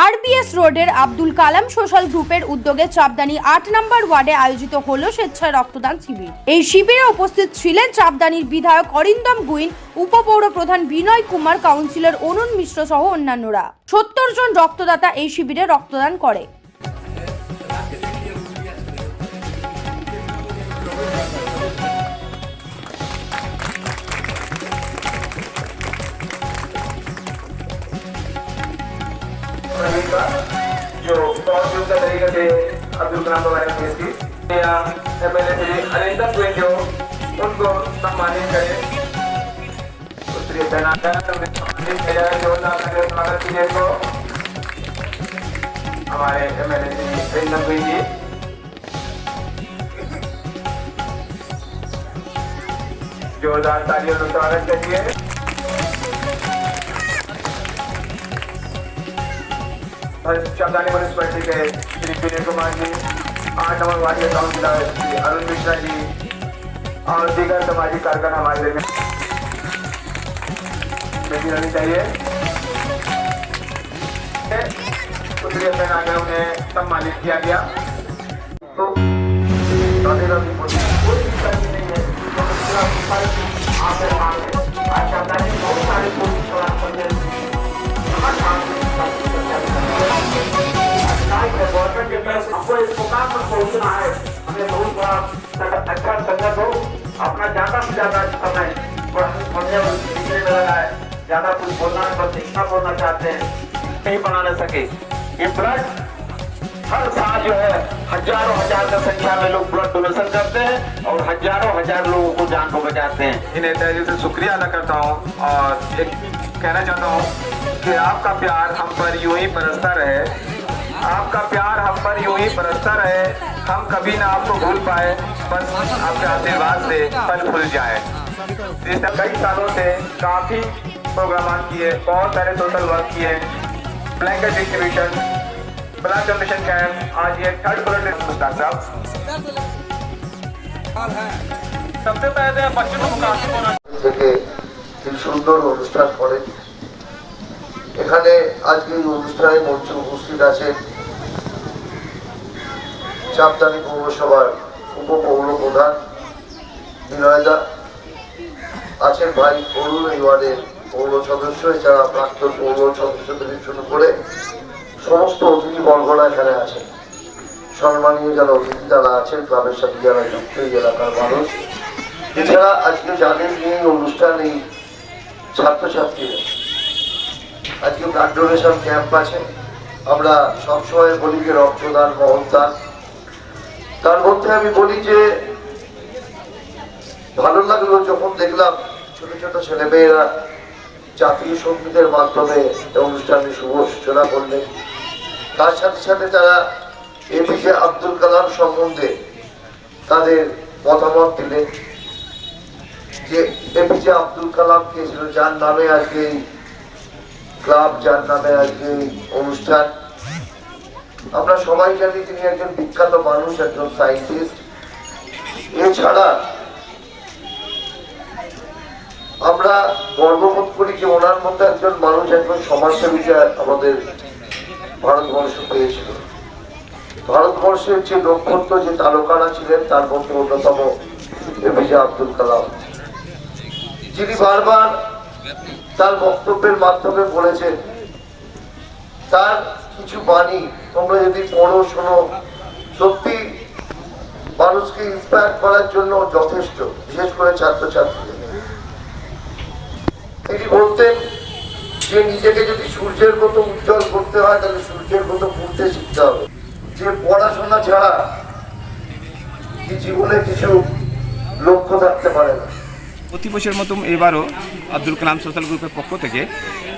RBS রোডের Abdul Kalam social গ্রুপের উদ্যোগে চাপদানি আট নম্বর ওয়ার্ডে আয়োজিত হলো স্বেচ্ছায় রক্তদান শিবির। এই শিবিরে উপস্থিত ছিলেন চাপদানির বিধায়ক অরিন্দম গুইন, উপপৌর প্রধান বিনয় কুমার, কাউন্সিলর অরুণ মিশ্র সহ অন্যান্যরা। সত্তর জন রক্তদাতা এই শিবিরে রক্তদান করে। जो तरीके अब्दुल कलाम बाबा की एम एल ए थे जो उनको सम्मानित करें उत्तरी स्वागत को हमारे M L A Arindam ji जोरदार तालियों का स्वागत करिए। चंदानी म्यूनसिपलिटी के श्री विनय कुमार जी आठ नंबर वार्ड के काउंसिलर श्री अरुण मिश्रा जी और दीगर सामाजिक कार्यक्रम हमारे में चाहिए। पहना कर उन्हें सम्मानित किया गया। तो। कोई दिक्कत नहीं है। तो अच्छा संगत हो अपना ज़्यादा से ज़्यादा समय ज़्यादा कुछ बोलना है बस इतना बोलना चाहते हैं नहीं बना न सके ये ब्लड हर साल जो है हज़ारों हज़ार की संख्या में लोग ब्लड डोनेशन करते हैं और हज़ारों हज़ार लोगों को जान को बचाते हैं इन नेताजी से शुक्रिया अदा करता हूँ और एक कहना चाहता हूँ कि आपका प्यार हम पर यूँ ही बरसता रहे आपका प्यार हम पर यूं ही बरसता रहे हम कभी ना आपको भूल पाए बस आपके आशीर्वाद से फल फूल जाए पिछले कई सालों से काफी प्रोग्राम किए बहुत सारे सोशल वर्क किए blanket distribution blood donation camp आज ये थर्ड ब्लड मुस्ताक साहब सबसे पहले बच्चों को मुकाबले होना থেকে এই সুন্দর অনুষ্ঠান করেন এখানে আজকে এই অনুষ্ঠানে মঞ্চে উপস্থিত আছেন চাপদানি পৌরসভার উপপৌর প্রধান বিনয়দা আছেন ভাই অরুণ ওয়ার্ডের পৌর সদস্য, এছাড়া প্রাক্তন পৌর সদস্য থেকে শুরু করে সমস্ত অতিথি বর্গরা এখানে আছেন। সম্মানীয় যারা অতিথি যারা আছেন, ক্লাবের সাথে যারা যুক্ত, এই এলাকার মানুষ। এছাড়া আজকে যাদের নিয়ে অনুষ্ঠান, এই ছাত্রছাত্রীরা। আজকে ব্লাড ডোনেশন ক্যাম্প আছে। আমরা সবসময় বলি যে রক্তদান মহদান তার মধ্যে আমি বলি যে, ভালো লাগল যখন দেখলাম ছোট ছোট ছেলেমেয়েরা জাতীয় সঙ্গীতের মাধ্যমে এই অনুষ্ঠানের শুভ সূচনা করলেন। তার সাথে সাথে তারা এ এপিজে আব্দুল কালাম সম্বন্ধে তাদের মতামত দিলেন যে এপিজে আব্দুল কালাম কে ছিল? যার নামে আজকে ক্লাব, যার নামে আজকে অনুষ্ঠান। আমরা সবাই জানি তিনি একজন বিখ্যাত মানুষ, একজন সায়েন্টিস্ট। এছাড়া আমরা গর্ববোধ করি যে ওনার মধ্যে একজন মানুষ একজন সমাজসেবিকা আমাদের ভারতবর্ষ পেয়েছিল। ভারতবর্ষের যে নক্ষত্র, যে তারকারা ছিলেন, তার মধ্যে অন্যতম এপিজে আব্দুল কালাম। যিনি বারবার তার বক্তব্যের মাধ্যমে বলেছেন, তার কিছু বাণী, তোমরা যদি পড়ো, শোনো। সত্যি, মানুষকে ইন্সপায়ার করার জন্য যথেষ্ট, বিশেষ করে ছাত্রছাত্রীদের। তিনি বলতেন, যে নিজেকে যদি সূর্যের মতো উজ্জ্বল করতে হয়, তাহলে সূর্যের মতো পড়তে শিখতে হবে। যে পড়াশোনা ছাড়া জীবনে কিছু লক্ষ্য থাকতে পারে না। প্রতি বছর মতো এবারও আব্দুল কালাম সোশ্যাল গ্রুপের পক্ষ থেকে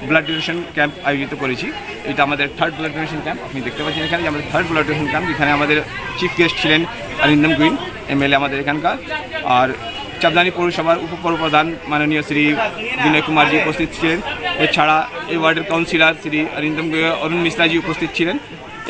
ব্লাড ডোনেশন ক্যাম্প আয়োজিত করেছি। এটা আমাদের থার্ড ব্লাড ডোনেশন ক্যাম্প আপনি দেখতে পাচ্ছেন এখানে আমাদের থার্ড ব্লাড ডোনেশন ক্যাম্প যেখানে আমাদের চিফ গেস্ট ছিলেন অরিন্দম গুইন, এমএলএ আমাদের এখানকার। আর চাপদানি পৌরসভার উপপৌর প্রধান মাননীয় শ্রী বিনয় কুমারজি উপস্থিত ছিলেন। এছাড়া এই ওয়ার্ডের কাউন্সিলর শ্রী অরিন্দম অরুণ মিশ্রাজি উপস্থিত ছিলেন।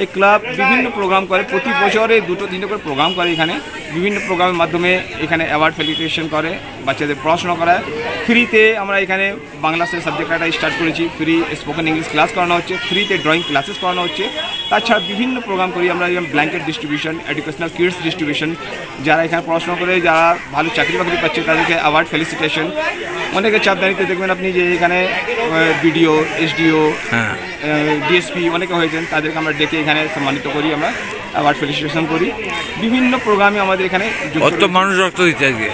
এই ক্লাব বিভিন্ন প্রোগ্রাম করে। প্রতি বছরে দুটো তিনটে করে প্রোগ্রাম করে এখানে। বিভিন্ন প্রোগ্রামের মাধ্যমে এখানে অ্যাওয়ার্ড ফেলিটেশন করে বাচ্চাদের পড়াশোনা করায়। ফ্রিতে আমরা এখানে বাংলা সাবজেক্ট একটা স্টার্ট করেছি। ফ্রি স্পোকেন ইংলিশ ক্লাস করানো হচ্ছে ফ্রিতে ড্রয়িং ক্লাসেস করানো হচ্ছে। তাছাড়া বিভিন্ন প্রোগ্রাম করি আমরা যেমন blanket distribution educational kids distribution যারা এখানে পড়াশোনা করে যারা ভালো চাকরি বাকরি পাচ্ছে তাদেরকে অ্যাওয়ার্ড ফেলিসিটেশন অনেকে চাপদানিতে দেখবেন আপনি যে এখানে বিডিও এসডিও ডিএসপি অনেকে হয়েছেন তাদেরকে আমরা ডেকে এখানে সম্মানিত করি আমরা আবার ফেলিসিটেশন করি। বিভিন্ন প্রোগ্রামে আমাদের এখানে যুক্ত কত মানুষ রক্ত দিচ্ছে আজকে?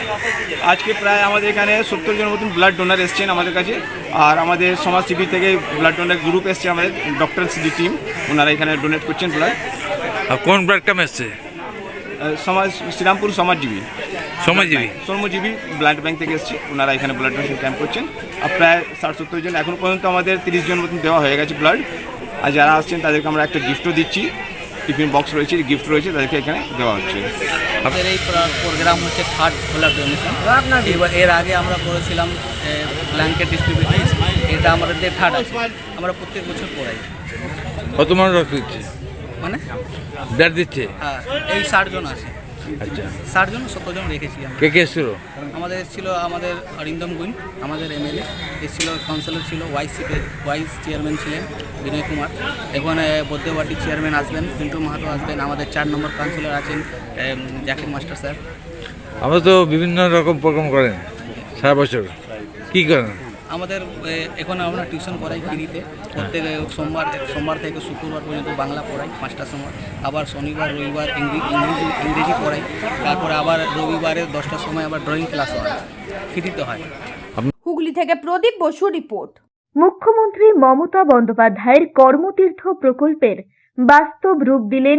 আজকে প্রায় আমাদের এখানে সত্তর জনের মতন ব্লাড ডোনার এসছেন আমাদের কাছে। আর আমাদের সমাজ শিবির থেকে ব্লাড ডোনার গ্রুপ এসছে আমাদের ডক্টর সিডি টিম ওনারা এখানে ডোনেট করছেন ব্লাড আর কোন ব্লাড ক্যাম্প এসছে? সমাজ শ্রীরামপুর সমাজজীবী। সমাজজীবী? শ্রমজীবী ব্লাড ব্যাংক থেকে এসছে ওনারা এখানে ব্লাড ডোনেশন ক্যাম্প করছেন। আর প্রায় ষাট সত্তর জন এখন পর্যন্ত আমাদের তিরিশ জন মতন দেওয়া হয়ে গেছে ব্লাড আর যারা আসছেন তাদেরকে আমরা একটা গিফটও দিচ্ছি। টিফিন বক্স রয়েছে গিফট রয়েছে তাদেরকে এখানে দেওয়া হচ্ছে। আমাদের এই প্রোগ্রাম হচ্ছে থার্ড ব্লাড ডোনেশন এবার এর আগে আমরা করেছিলাম ব্ল্যাঙ্কেট ডিস্ট্রিবিউশন এটা আমাদের থার্ড আছে। আমরা প্রত্যেক বছর করাই। কত মানুষ রক্ত দিচ্ছে? মানে? ব্লাড দিচ্ছে? হ্যাঁ এই ষাট জন আছে। আচ্ছা। ষাট জন সত্তর জন রেখেছি আমরা। কে কে এসছিল? আমাদের ছিল আমাদের অরিন্দম গুইন আমাদের এমএলএ। এসেছিল কাউন্সিলর ছিল ভাইস ভাইস চেয়ারম্যান ছিলেন বিনয় কুমার। এখানে বদ্যবাটির চেয়ারম্যান আসবেন পিন্টু মাহাতো আসবেন আমাদের চার নম্বর কাউন্সিলর আছেন জাকির মাস্টার স্যার। আমরা তো বিভিন্ন রকম প্রোগ্রাম করেন সারা বছর। কি করেন? আমাদের এখন আমরা টিউশন করাই ফ্রিতে। প্রত্যেক সোমবার সোমবার থেকে শুক্রবার পর্যন্ত বাংলা পড়াই পাঁচটার সময়। আবার শনিবার রবিবার ইংরেজি ইংরেজি ইংরেজি পড়াই। তারপরে আবার রবিবারে দশটার সময় আবার ড্রয়িং ক্লাস হয়। ফ্রিতে হয়। হুগলি থেকে প্রদীপ বসু রিপোর্ট। মুখ্যমন্ত্রী মমতা বন্দ্যোপাধ্যায়ের কর্মতীর্থ প্রকল্পের বাস্তব রূপ দিলেন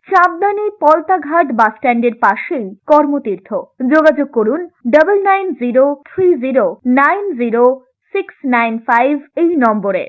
চাপদানি পলতাঘাট বাস বাসস্ট্যান্ডের পাশেই কর্মতীর্থ। যোগাযোগ করুন double nine zero three zero nine zero six nine five এই নম্বরে।